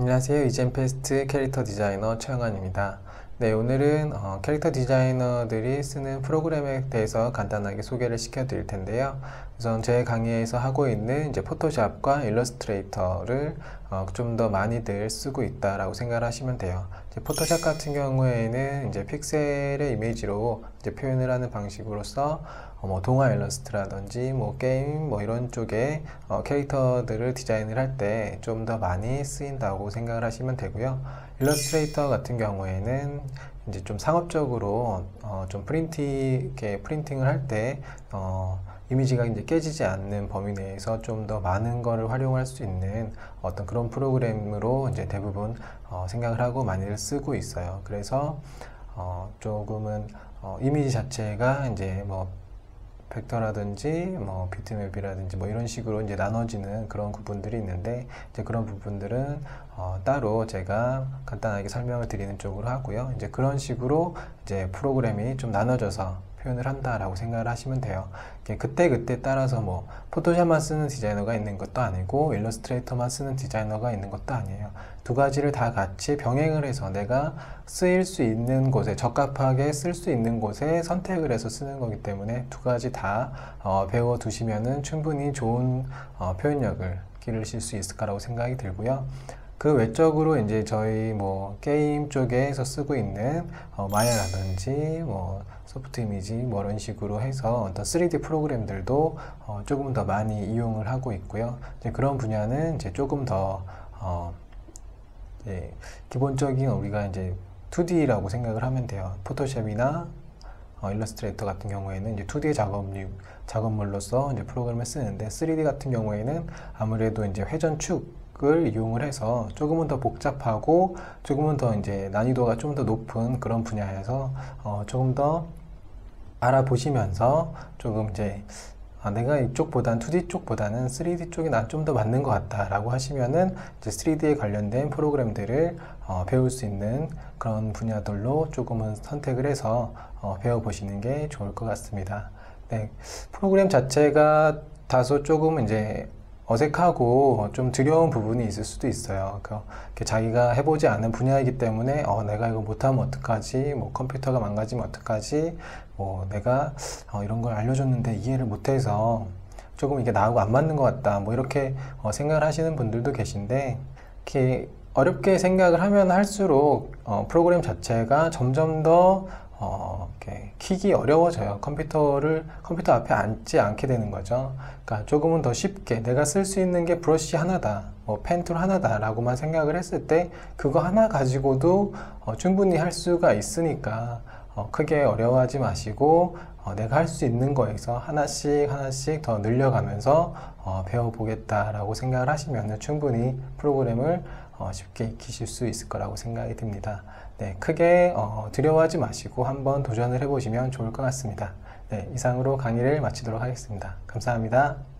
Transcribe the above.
안녕하세요. 이젠페스트 캐릭터 디자이너 최영환입니다. 네, 오늘은 어, 캐릭터 디자이너들이 쓰는 프로그램에 대해서 간단하게 소개를 시켜 드릴 텐데요. 우선 제 강의에서 하고 있는 이제 포토샵과 일러스트레이터를 어, 좀 더 많이들 쓰고 있다라고 생각을 하시면 돼요. 포토샵 같은 경우에는 이제 픽셀의 이미지로 이제 표현을 하는 방식으로서 어, 뭐 동화 일러스트라든지 뭐 게임 뭐 이런 쪽에 어, 캐릭터들을 디자인을 할 때 좀 더 많이 쓰인다고 생각을 하시면 되고요. 일러스트레이터 같은 경우에는 이제 좀 상업적으로 어, 좀 프린티 이렇게 프린팅을 할때 어, 이미지가 이제 깨지지 않는 범위 내에서 좀 더 많은 거를 활용할 수 있는 어떤 그런 프로그램으로 이제 대부분 어, 생각을 하고 많이들 쓰고 있어요. 그래서 어, 조금은 어, 이미지 자체가 이제 뭐 벡터라든지 뭐 비트맵이라든지 뭐 이런 식으로 이제 나눠지는 그런 부분들이 있는데 이제 그런 부분들은 어, 따로 제가 간단하게 설명을 드리는 쪽으로 하고요. 이제 그런 식으로 이제 프로그램이 좀 나눠져서 표현을 한다라고 생각을 하시면 돼요. 그때 그때 따라서 뭐 포토샵만 쓰는 디자이너가 있는 것도 아니고 일러스트레이터만 쓰는 디자이너가 있는 것도 아니에요. 두 가지를 다 같이 병행을 해서 내가 쓰일 수 있는 곳에 적합하게 쓸 수 있는 곳에 선택을 해서 쓰는 거기 때문에 두 가지 다 어, 배워 두시면은 충분히 좋은 어, 표현력을 기르실 수 있을 거라고 생각이 들고요. 그 외적으로 이제 저희 뭐 게임 쪽에서 쓰고 있는 어, 마야라든지 뭐 소프트 이미지 뭐 이런 식으로 해서 어떤 3D 프로그램들도 어, 조금 더 많이 이용을 하고 있고요. 이제 그런 분야는 이제 조금 더 어, 예, 기본적인 우리가 이제 2D라고 생각을 하면 돼요. 포토샵이나 어, 일러스트레이터 같은 경우에는 이제 2D 작업류, 작업물로서 이제 프로그램을 쓰는데 3D 같은 경우에는 아무래도 이제 회전축 을 이용을 해서 조금은 더 복잡하고 조금은 더 이제 난이도가 좀 더 높은 그런 분야에서 어 조금 더 알아보시면서 조금 이제 아, 내가 이쪽보다는 2D 쪽보다는 3D 쪽이 난 좀 더 맞는 것 같다라고 하시면은 이제 3D에 관련된 프로그램들을 어, 배울 수 있는 그런 분야들로 조금은 선택을 해서 어, 배워보시는 게 좋을 것 같습니다. 네, 프로그램 자체가 다소 조금 이제 어색하고 좀 두려운 부분이 있을 수도 있어요. 그 자기가 해보지 않은 분야이기 때문에 어, 내가 이거 못하면 어떡하지? 뭐 컴퓨터가 망가지면 어떡하지? 뭐 내가 어, 이런 걸 알려줬는데 이해를 못해서 조금 이게 나하고 안 맞는 것 같다. 뭐 이렇게 어, 생각을 하시는 분들도 계신데 이렇게 어렵게 생각을 하면 할수록 어, 프로그램 자체가 점점 더 어, 키기 어려워져요. 컴퓨터를 컴퓨터 앞에 앉지 않게 되는 거죠. 그러니까 조금은 더 쉽게 내가 쓸 수 있는 게 브러쉬 하나다, 뭐 펜툴 하나다라고만 생각을 했을 때 그거 하나 가지고도 어, 충분히 할 수가 있으니까 어, 크게 어려워하지 마시고 어, 내가 할 수 있는 거에서 하나씩 하나씩 더 늘려가면서 어, 배워보겠다라고 생각을 하시면 충분히 프로그램을 어, 쉽게 익히실 수 있을 거라고 생각이 듭니다. 네, 크게 어, 두려워하지 마시고 한번 도전을 해보시면 좋을 것 같습니다. 네, 이상으로 강의를 마치도록 하겠습니다. 감사합니다.